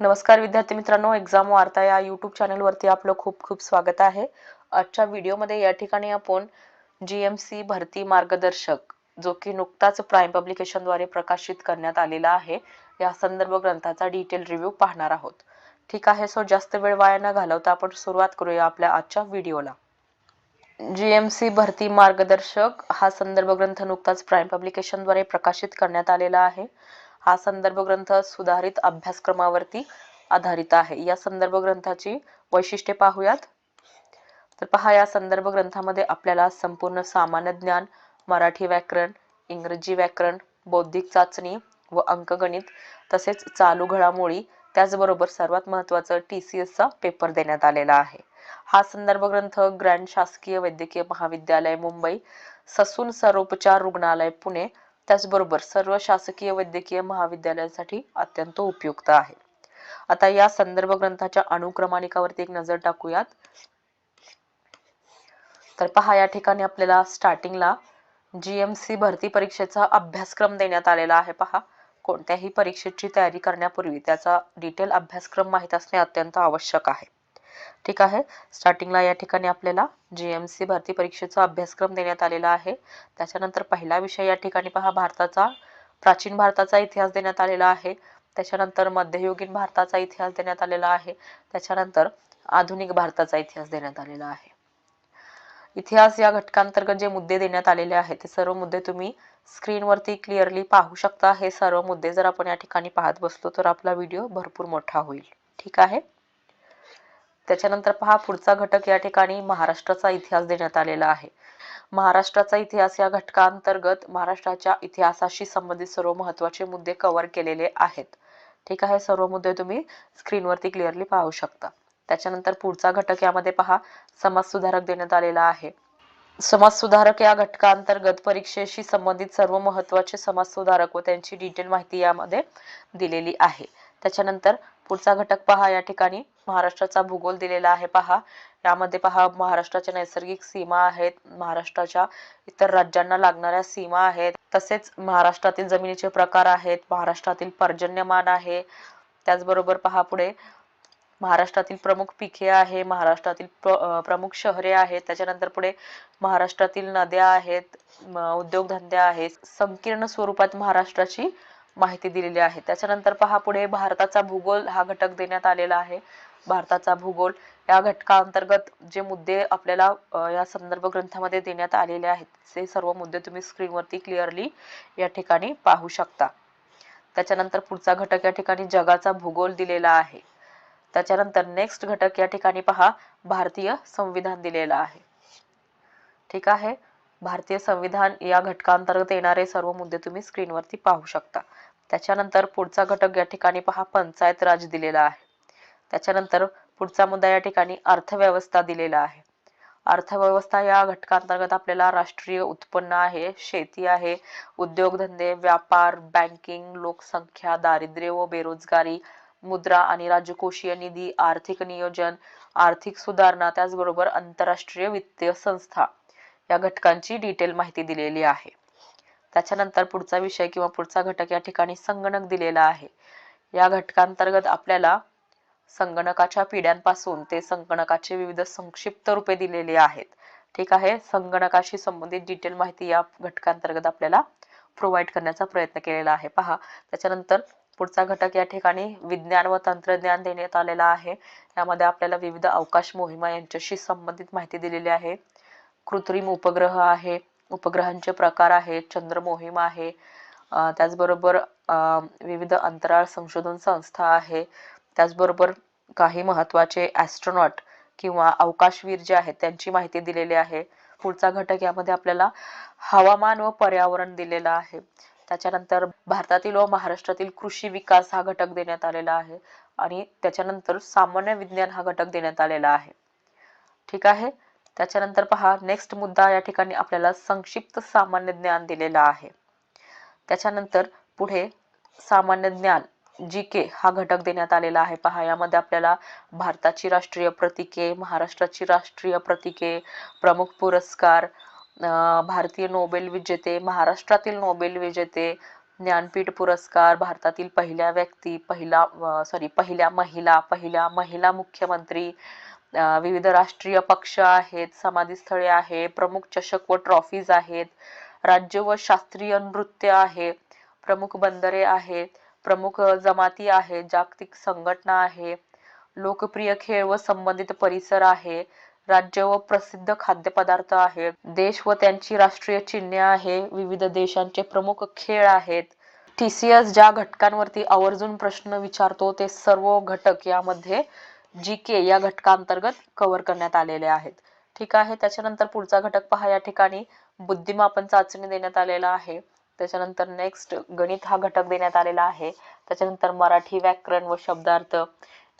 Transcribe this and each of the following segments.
नमस्कार विद्यार्थी मित्रांनो एक्झाम वार्ता या यूट्यूब चॅनलवरती आपलं खूप खूप स्वागत आहे. आजच्या व्हिडिओमध्ये या ठिकाणी आपण जी एम सी भरती मार्गदर्शक जो की नुकताच प्राईम पब्लिकेशनद्वारे प्रकाशित करण्यात आलेला आहे या संदर्भ ग्रंथाचा डिटेल रिव्ह्यू पाहणार आहोत. ठीक आहे सो जास्त वेळ वाया न घालवता आपण सुरुवात करूया आपल्या आजच्या व्हिडिओला जी एम सी भरती मार्गदर्शक हा संदर्भ ग्रंथ नुकताच प्राईम पब्लिकेशनद्वारे प्रकाशित करण्यात आलेला आहे. हा संदर्भ ग्रंथ सुधारित अभ्यासक्रमावरती आधारित आहे. या संदर्भ ग्रंथाची वैशिष्ट्ये पाहूयात. तर पहा या संदर्भ ग्रंथामध्ये आपल्याला संपूर्ण सामान्य ज्ञान मराठी व्याकरण इंग्रजी व्याकरण बौद्धिक चाचणी व अंकगणित तसेच चालू घडामोडी त्याचबरोबर सर्वात महत्वाचं टी सी एसचा पेपर देण्यात आलेला आहे. हा संदर्भ ग्रंथ ग्रँड शासकीय वैद्यकीय महाविद्यालय मुंबई ससून सर्वोपचार रुग्णालय पुणे त्याचबरोबर सर्व शासकीय वैद्यकीय महाविद्यालयांसाठी अत्यंत उपयुक्त आहे. आता या संदर्भ ग्रंथाच्या अनुक्रमानिकावरती एक नजर टाकूयात. तर पहा या ठिकाणी आपल्याला स्टार्टिंगला जी एम सी भरती परीक्षेचा अभ्यासक्रम देण्यात आलेला आहे. पहा कोणत्याही परीक्षेची तयारी करण्यापूर्वी त्याचा डिटेल अभ्यासक्रम माहीत असणे अत्यंत आवश्यक आहे. ठीक आहे. स्टार्टिंगला या ठिकाणी आपल्याला जी एम सी भरती परीक्षेचा अभ्यासक्रम देण्यात आलेला आहे. त्याच्यानंतर पहिला विषय या ठिकाणी पहा भारताचा प्राचीन भारताचा इतिहास देण्यात आलेला आहे. त्याच्यानंतर मध्ययुगीन भारताचा इतिहास देण्यात आलेला आहे. त्याच्यानंतर आधुनिक भारताचा इतिहास देण्यात आलेला आहे. इतिहास या घटकांतर्गत जे मुद्दे देण्यात आलेले आहेत ते सर्व मुद्दे तुम्ही स्क्रीनवरती क्लिअरली पाहू शकता. हे सर्व मुद्दे जर आपण या ठिकाणी पाहत बसलो तर आपला व्हिडिओ भरपूर मोठा होईल. ठीक आहे? त्याच्यानंतर पहा पुढचा घटक या ठिकाणी महाराष्ट्राचा इतिहास देण्यात आलेला आहे. महाराष्ट्राचा इतिहास या घटकांतर्गत महाराष्ट्राच्या इतिहासाशी संबंधित सर्व महत्त्वाचे मुद्दे कव्हर केलेले आहेत. ठीक आहे सर्व मुद्दे तुम्ही स्क्रीनवरती क्लिअरली पाहू शकता. त्याच्यानंतर पुढचा घटक यामध्ये पहा समाज सुधारक देण्यात आलेला आहे. समाज सुधारक या घटकांतर्गत परीक्षेशी संबंधित सर्व महत्त्वाचे समाज सुधारक व त्यांची डिटेल माहिती यामध्ये दिलेली आहे. त्याच्यानंतर पुढचा घटक पहा या ठिकाणी महाराष्ट्राचा भूगोल दिलेला आहे पहा. यामध्ये पहा महाराष्ट्राच्या नैसर्गिक सीमा आहेत महाराष्ट्राच्या इतर राज्यांना लागणाऱ्या सीमा आहेत. तसेच महाराष्ट्रातील जमिनीचे प्रकार आहेत महाराष्ट्रातील पर्जन्यमान आहे. त्याचबरोबर पहा पुढे महाराष्ट्रातील प्रमुख पिके आहे महाराष्ट्रातील प्रमुख शहरे आहेत. त्याच्यानंतर पुढे महाराष्ट्रातील नद्या आहेत उद्योगधंदे आहेत. संकीर्ण स्वरूपात महाराष्ट्राची माहिती दिलेली आहे. त्याच्यानंतर पहा पुढे भारताचा भूगोल हा घटक देण्यात आलेला आहे. भारताचा भूगोल या घटकाअंतर्गत जे मुद्दे आपल्याला या संदर्भ ग्रंथामध्ये देण्यात आलेले आहेत ते सर्व मुद्दे तुम्ही स्क्रीनवरती क्लिअरली या ठिकाणी पाहू शकता. त्याच्यानंतर पुढचा घटक या ठिकाणी जगाचा भूगोल दिलेला आहे. त्याच्यानंतर नेक्स्ट घटक या ठिकाणी पहा भारतीय संविधान दिलेला आहे. ठीक आहे? भारतीय संविधान या घटकांतर्गत येणारे सर्व मुद्दे तुम्ही स्क्रीनवरती पाहू शकता. त्याच्यानंतर पुढचा घटक या ठिकाणी पहा पंचायत राज दिलेला आहे. त्याच्यानंतर पुढचा मुद्दा या ठिकाणी अर्थव्यवस्था दिलेला आहे. अर्थव्यवस्था या घटकांतर्गत आपल्याला राष्ट्रीय उत्पन्न आहे शेती आहे उद्योगधंदे व्यापार बँकिंग लोकसंख्या दारिद्र्य व बेरोजगारी मुद्रा आणि राजकोषीय निधी आर्थिक नियोजन आर्थिक सुधारणा त्याचबरोबर आंतरराष्ट्रीय वित्तीय संस्था. या घटकांची डिटेल माहिती दिलेली आहे. त्याच्यानंतर पुढचा विषय किंवा पुढचा घटक या ठिकाणी संगणक दिलेला आहे. या घटकांतर्गत आपल्याला संगणकाच्या पिढ्यांपासून ते संगणकाचे विविध संक्षिप्त रूपे दिलेले आहेत. ठीक आहे? संगणकाशी संबंधित डिटेल माहिती या घटकांतर्गत आपल्याला प्रोव्हाइड करण्याचा प्रयत्न केलेला आहे. पहा त्याच्यानंतर पुढचा घटक या ठिकाणी विज्ञान व तंत्रज्ञान देण्यात आलेला आहे. यामध्ये आपल्याला विविध अवकाश मोहिमा यांच्याशी संबंधित माहिती दिलेली आहे. कृत्रिम उपग्रह आहे उपग्रहांचे प्रकार आहेत चंद्र मोहीम आहे. त्याचबरोबर विविध अंतराळ संशोधन संस्था आहे. त्याचबरोबर काही महत्त्वाचे ॲस्ट्रॉनॉट किंवा अवकाशवीर जे आहेत त्यांची माहिती दिलेली आहे. पुढचा घटक यामध्ये आपल्याला हवामान व पर्यावरण दिलेलं आहे. त्याच्यानंतर भारतातील व महाराष्ट्रातील कृषी विकास हा घटक देण्यात आलेला आहे आणि त्याच्यानंतर सामान्य विज्ञान हा घटक देण्यात आलेला आहे. ठीक आहे? त्याच्यानंतर पहा नेक्स्ट मुद्दा या ठिकाणी आपल्याला संक्षिप्त सामान्य ज्ञान दिलेला आहे. त्याच्यानंतर पुढे सामान्य ज्ञान जी के हा घटक देण्यात आलेला आहे. पहा यामध्ये आपल्याला भारताची राष्ट्रीय प्रतीके महाराष्ट्राची राष्ट्रीय प्रतीके प्रमुख पुरस्कार भारतीय नोबेल विजेते महाराष्ट्रातील नोबेल विजेते ज्ञानपीठ पुरस्कार भारतातील पहिल्या व्यक्ती पहिला सॉरी पहिल्या महिला पहिल्या महिला मुख्यमंत्री विविध राष्ट्रीय पक्ष आहेत समाधीस्थळे आहे प्रमुख चषक व ट्रॉफीज आहेत राज्य व शास्त्रीय नृत्य आहे प्रमुख बंदरे आहेत प्रमुख जमाती आहेत जागतिक संघटना आहे लोकप्रिय खेळ व संबंधित परिसर आहे राज्य व प्रसिद्ध खाद्यपदार्थ आहेत देश व त्यांची राष्ट्रीय चिन्हे आहे विविध देशांचे प्रमुख खेळ आहेत. टी सी एस ज्या घटकांवरती आवर्जून प्रश्न विचारतो ते सर्व घटक यामध्ये जी के या घटकांतर्गत कव्हर करण्यात आलेले आहेत. ठीक आहे त्याच्यानंतर पुढचा घटक पहा या ठिकाणी बुद्धिमापन चाचणी देण्यात आलेला आहे. त्याच्यानंतर नेक्स्ट गणित हा घटक देण्यात आलेला आहे. त्याच्यानंतर मराठी व्याकरण व शब्दार्थ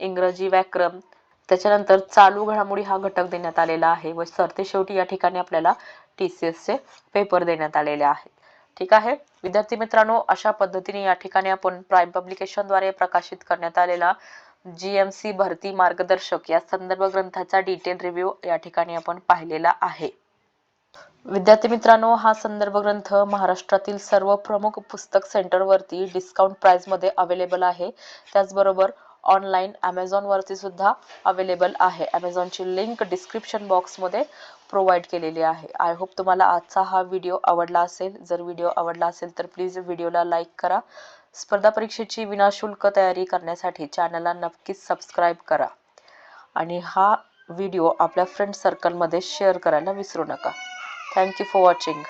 इंग्रजी व्याकरण त्याच्यानंतर चालू घडामोडी हा घटक देण्यात आलेला आहे व सरतेशेवटी या ठिकाणी आपल्याला टी सी एसचे पेपर देण्यात आलेले आहेत. ठीक आहे विद्यार्थी मित्रांनो अशा पद्धतीने या ठिकाणी आपण प्राईम पब्लिकेशनद्वारे प्रकाशित करण्यात आलेला जी एम सी भरती मार्गदर्शक या संदर्भ ग्रंथाचा डिटेल रिव्ह्यू या ठिकाणी आपण पाहिलेला आहे. विद्यार्थी मित्रांनो हा संदर्भ ग्रंथ महाराष्ट्रातील सर्व प्रमुख पुस्तक सेंटरवरती डिस्काउंट प्राइसमध्ये अवेलेबल आहे. त्याचबरोबर ऑनलाईन अमेझॉनवरती सुद्धा अवेलेबल आहे. अमेझॉनची लिंक डिस्क्रिप्शन बॉक्समध्ये प्रोव्हाइड केलेली आहे. आय होप तुम्हाला आजचा हा व्हिडिओ आवडला असेल. जर व्हिडिओ आवडला असेल तर प्लीज व्हिडिओला लाईक करा. स्पर्धा परीक्षेची विनाशुल्क तयारी करण्यासाठी चॅनलला नक्कीच सबस्क्राईब करा. आणि हा व्हिडिओ आपल्या फ्रेंड सर्कलमध्ये शेअर करायला विसरू नका. Thank you for watching